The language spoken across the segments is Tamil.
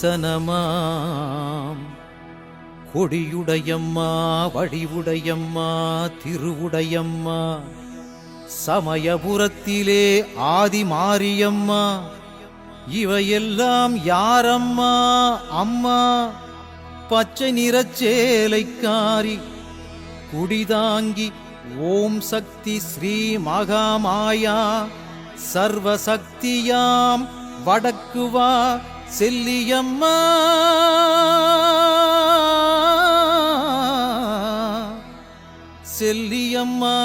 தரிசனமாம். கொடியுடையம்மா வழிவுடையம்மா திருவுடையம்மா சமயபுரத்திலே ஆதி மாரியம்மா இவையெல்லாம் யாரம்மா அம்மா? பச்சை நிறச்சேலைக்காரி குடிதாங்கி ஓம் சக்தி ஸ்ரீ மகாமாயா சர்வசக்தியாம் வடக்குவா செல்லியம்மா. செல்லியம்மா.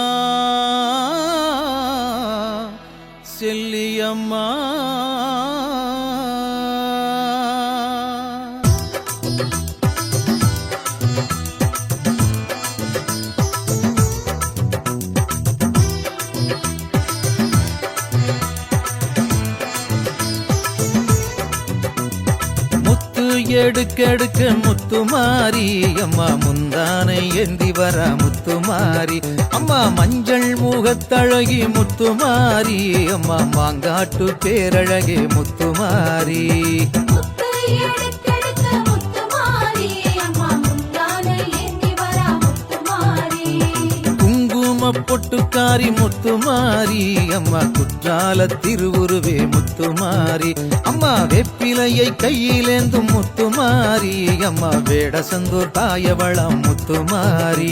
செல்லியம்மா. எடுக்கெடுக்க முத்துமாரி அம்மா முந்தானை ஏந்தி வர முத்துமாரி அம்மா மஞ்சள் முகத்தழகி முத்துமாரி அம்மா மாங்காட்டு பேரழகி முத்துமாரி முத்து முத்துமாரி பொட்டுக்காரி முத்துமாரி அம்மா குற்றால திருவுருவே முத்துமாரி அம்மா வெப்பிலையை கையிலேந்தும் முத்துமாரி அம்மா வேடசந்தூர் தாயவளம் முத்துமாரி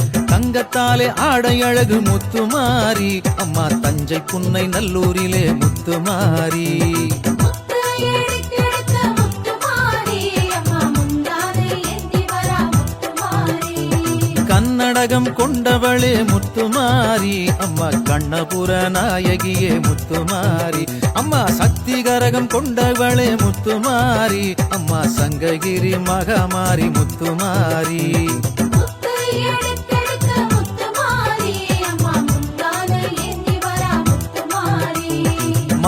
தங்கத்தாலே ஆடையழகு முத்துமாரி அம்மா தஞ்சை புன்னை நல்லூரிலே முத்துமாரி முத்து எடுக்கெடுக்க கன்னடகம் கொண்டவளே முத்துமாரி அம்மா கண்ணபுர நாயகியே முத்துமாரி அம்மா சக்தி கரகம் கொண்டவளே முத்துமாரி அம்மா சங்ககிரி மகமாரி முத்து எடுக்கெடுக்க முத்துமாரி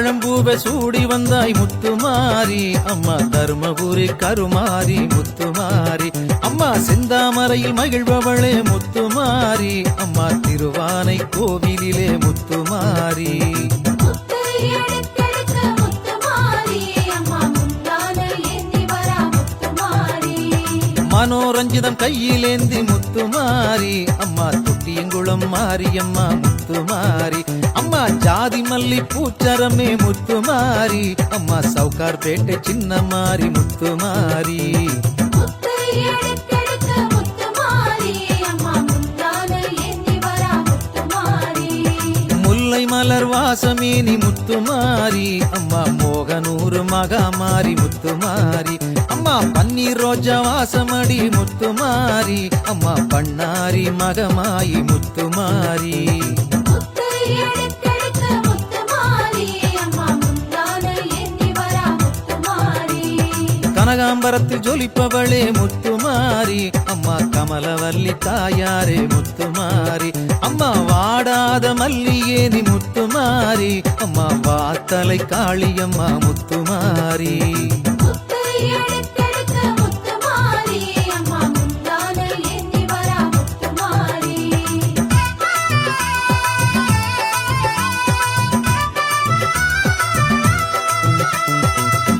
தாழம்பூவை சூடி வந்தாய் முத்துமாரி. அம்மா தருமபுரி கருமாரி முத்துமாரி. அம்மா செந்தாமரையில் மகிழ்பவளே முத்துமாரி. அம்மா திருவானை கோவிலிலே முத்துமாரி. மனோரஞ்சிதம் கையிலேந்தி முத்துமாரி. அம்மா தொட்டியங்குளம் மாரியம்மா முத்துமாரி. அம்மா ஜாதி மல்லி பூச்சரமே முத்துமாரி அம்மா சவுகார் பேட்டை முத்து எடுக்கெடுக்க முத்துமாரி முல்லை மலர் வாசமேனி முத்துமாரி அம்மா மோகனூர் மகாமாரி முத்துமாரி அம்மா பன்னீர் ரோஜா வாசமடி முத்துமாரி அம்மா பண்ணாரி மகமாயி முத்துமாரி கனகாம்பரத்தில் ஜொலிப்பவளே முத்துமாரி. அம்மா கமலவல்லி தாயாரே முத்துமாரி. அம்மா வாடாத மல்லியே நீ முத்துமாரி. அம்மா வாத்தலை காளியம்மா முத்துமாரி.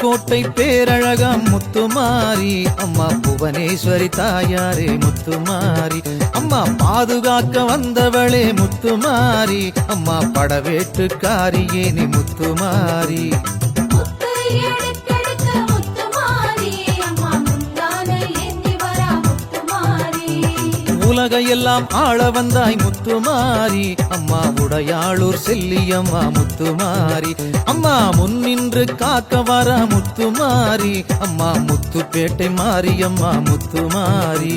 புதுக்கோட்டை பேரழகாம் முத்துமாரி. அம்மா புவனேஸ்வரி தாயாரே முத்துமாரி. அம்மா பாதுகாக்க வந்தவளே முத்துமாரி. அம்மா படவேட்டுக்காரியே நீ முத்துமாரி. உலகையெல்லாம் ஆள வந்தாய் முத்துமாரி. அம்மா உடையாளூர் செல்லியம்மா முத்துமாரி. அம்மா முன்னின்று காக்க வர முத்துமாரி அம்மா முத்துப்பேட்டை முத்து முத்துமாரி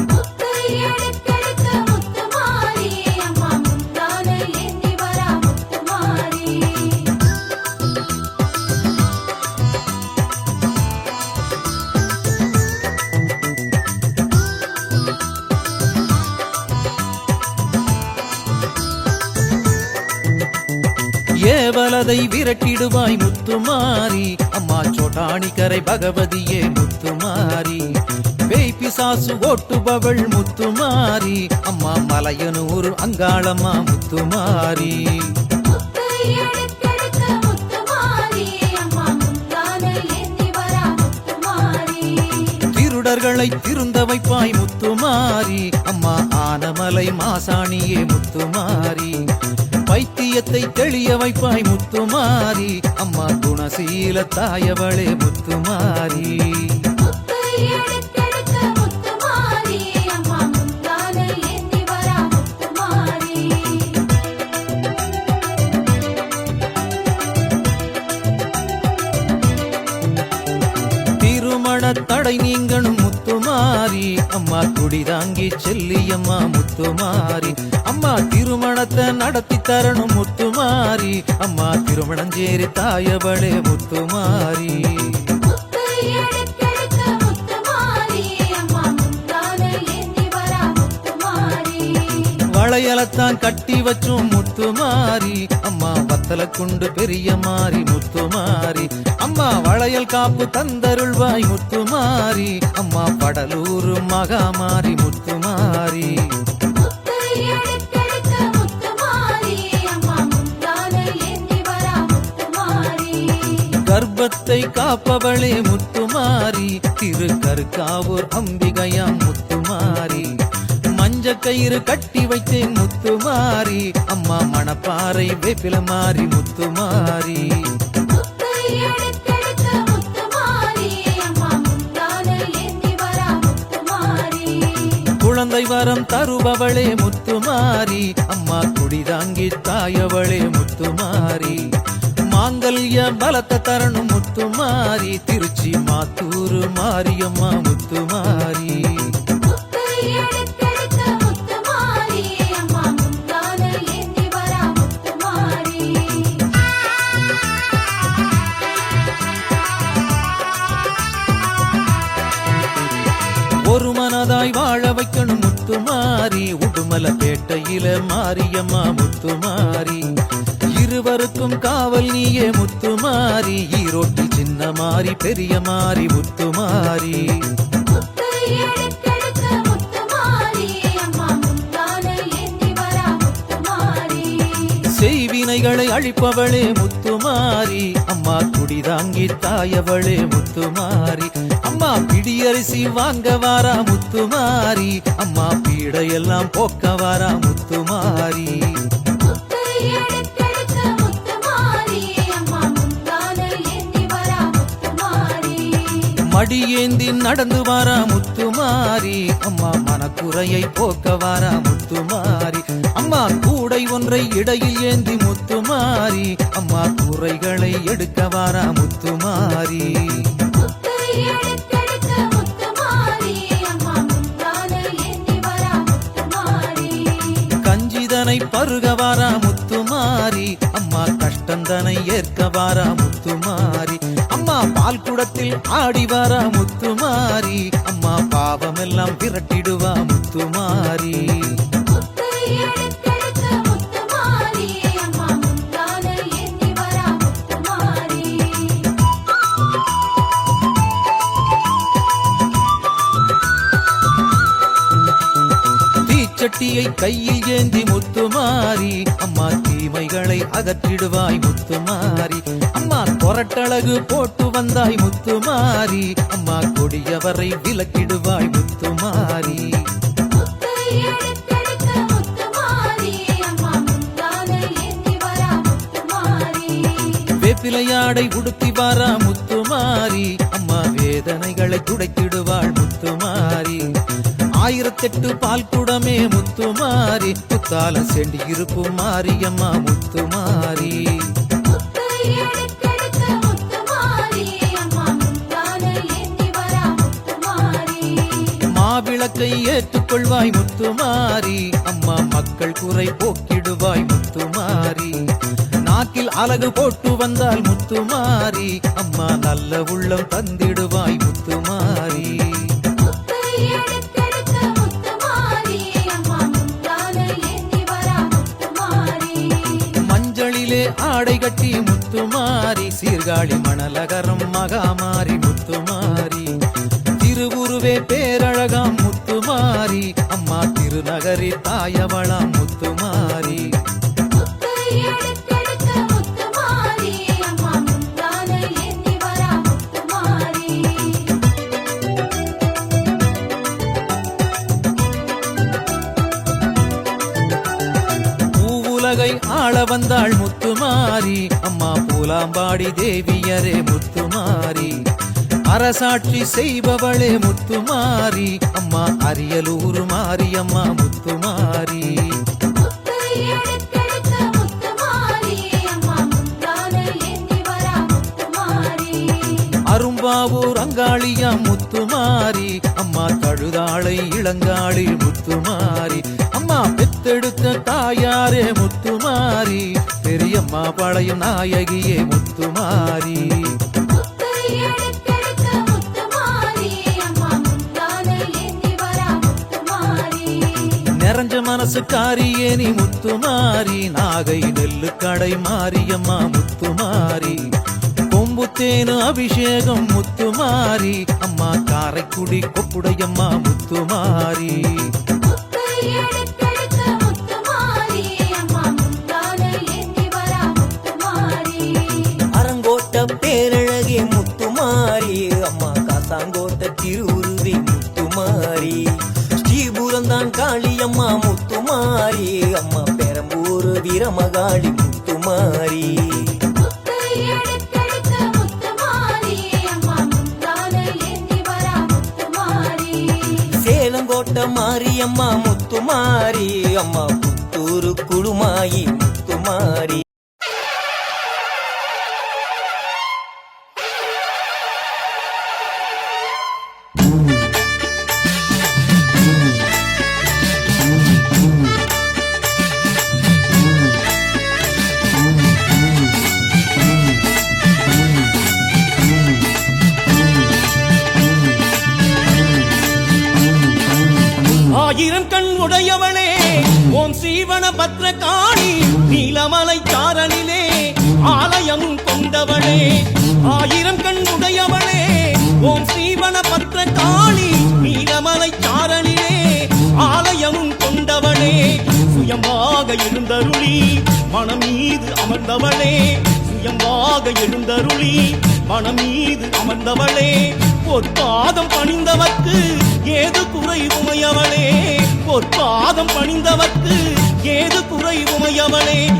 ஏவலதை விரட்டிடுவாய் முத்துமாரி. அம்மா சோட்டாணிக்கரை பகவதியே முத்துமாரி. பேய் பிசாசு ஓட்டுபவள் முத்துமாரி. அம்மா மலையனூர் அங்காளம்மா முத்துமாரி. திருடர்களை திருந்த வைப்பாய் முத்துமாரி. அம்மா ஆனமலை மாசாணியே முத்துமாரி. பைத்தியத்தை தெளிய வைப்பாய் முத்துமாரி. அம்மா குணசீல தாயவளே முத்துமாரி. முத்து முத்துமாரி அம்மா குடிதாங்கி செல்லியம்மா முத்துமாரி. அம்மா திருமணத்தை நடத்தி தரணும் முத்துமாரி. அம்மா திருமணஞ்சேரி தாயவளே முத்துமாரி. வளையலத்தான் கட்டி வச்சும் முத்துமாரி. அம்மா வத்தல குண்டு பெரிய மாறி முத்துமாரி. அம்மா வளையல் காப்பு தந்தருள்வாய் முத்துமாரி. அம்மா படலூர் மகாமாரி முத்துமாரி. கர்ப்பத்தை காப்பவளே முத்துமாரி. திரு கருக்காவூர் அம்பிகையாம் முத்துமாரி. மஞ்ச கயிறு கட்டி வைத்தேன் முத்துமாரி. அம்மா மணப்பாறை வேப்பில மாறி முத்துமாரி. தாய் வரம் தருபவளே முத்துமாரி. அம்மா குடிதாங்கி தாயவளே முத்துமாரி. மாங்கல்ய பலத்த தரணும் முத்துமாரி. திருச்சி மாத்தூரு மாரியம்மா முத்துமாரி. முத்துமாரி உடுமல பேட்டையில மாரியம்மா முத்துமாரி இருவருக்கும் காவல் நீயே முத்துமாரி ஈரோட்டில் சின்ன மாறி பெரிய மாறி முத்துமாரி செய்வினைகளை அழிப்பவளே முத்துமாரி அம்மா குடிதாங்கி தாயவளே முத்துமாரி அம்மா பிடியரிசி வாங்க வாரா முத்துமாரி அம்மா பீடையெல்லாம் போக்க வாரா முத்துமாரி மடியேந்தி நடந்து வாரா முத்துமாரி அம்மா மனக்குறையை போக்க வாரா முத்துமாரி அம்மா கூடை ஒன்றை இடையில் ஏந்தி முத்துமாரி அம்மா குறைகளை எடுக்க வாரா முத்துமாரி கஞ்சிதனை பருக முத்துமாரி அம்மா கஷ்டந்தனை ஏற்கவாரா முத்துமாரி அம்மா பால் குடத்தில் ஆடிவாரா முத்துமாரி அம்மா பாவமெல்லாம் விரட்டிடுவா முத்துமாரி தீமைகளை அகற்றிடுவாய் முத்துமாரி. அம்மா கொரட்டழகு போட்டு வந்தாய் முத்துமாரி. அம்மா கொடியவரை விலக்கிடுவாய் முத்துமாரி முத்துமாரி. வேப்பிலையாடை உடுத்தி வாரா முத்துமாரி. அம்மா வேதனைகளை துடைத்திடுவாள் முத்துமாரி. ஆயிரத்தெட்டு பால் குடமே முத்துமாரி புத்தால செண்டி இருப்பும் மாரியம்மா முத்து எடுத்தெடுத்த முத்துமாரி மாவிளக்கை ஏற்றுக்கொள்வாய் முத்துமாரி அம்மா மக்கள் குறை போக்கிடுவாய் முத்துமாரி நாக்கில் அழகு போட்டு வந்தால் முத்துமாரி அம்மா நல்ல உள்ளம் தந்திடுவாய் முத்துமாரி முத்துமாரி சீர்காழி மணலகரம் மகாமாரி முத்துமாரி திருவுருவே பேரழகாம் முத்துமாரி அம்மா திருநகரி தாயவளாம் முத்துமாரி அம்மா பூலாம்பாடி தேவியரே முத்துமாரி அரசாட்சி செய்பவளே முத்துமாரி அம்மா அரியலூர் முத்துமாரி அம்மா முத்துமாரி அரும்பாவூர் அங்காளியா முத்துமாரி அம்மா கழுதாளை இளங்காளி முத்துமாரி. அம்மா பெத்தெடுத்த தாயாரே முத்துமாரி. பெரியம்மா பழையும் நாயகியே முத்துமாரி. நிறைஞ்ச மனசுக்காரியே நீ முத்துமாரி. நாகை நெல்லு கடை மாரியம்மா முத்துமாரி. கொம்புத்தேனு அபிஷேகம் முத்துமாரி அம்மா காரைக்குடி கொப்புடையம்மா முத்துமாரி அம்மா அரங்கோட்ட பேரழகே முத்துமாரி அம்மா காசாங்கோட்ட திருவுருவி முத்துமாரி ஸ்ரீபுரந்தான் காளியம்மா முத்துமாரி அம்மா பெரம்பூர் வீரமகாளி அம்மா முத்துமாரி அம்மா புத்தூரு குழுமாயி முத்துமாரி சீவன பத்ரகாளி நீலமலை சாரலிலே ஆலயம் கொண்டவளே. ஆயிரம் கண் உடையவளே ஓம் சீவன பத்ரகாளி நீலமலை சாரலிலே ஆலயம் கொண்டவளே. சுயமாக எழுந்தருளி மனம் மீது அமர்ந்தவளே. சுயமாக எழுந்தருளி மனம் மீது அமர்ந்தவளே. பொற்பாதம் பணிந்தவர்க்கு ஏது குறை உமையவளே. பொற்பாதம் பணிந்தவர்க்கு ஏது குறை உமையவளே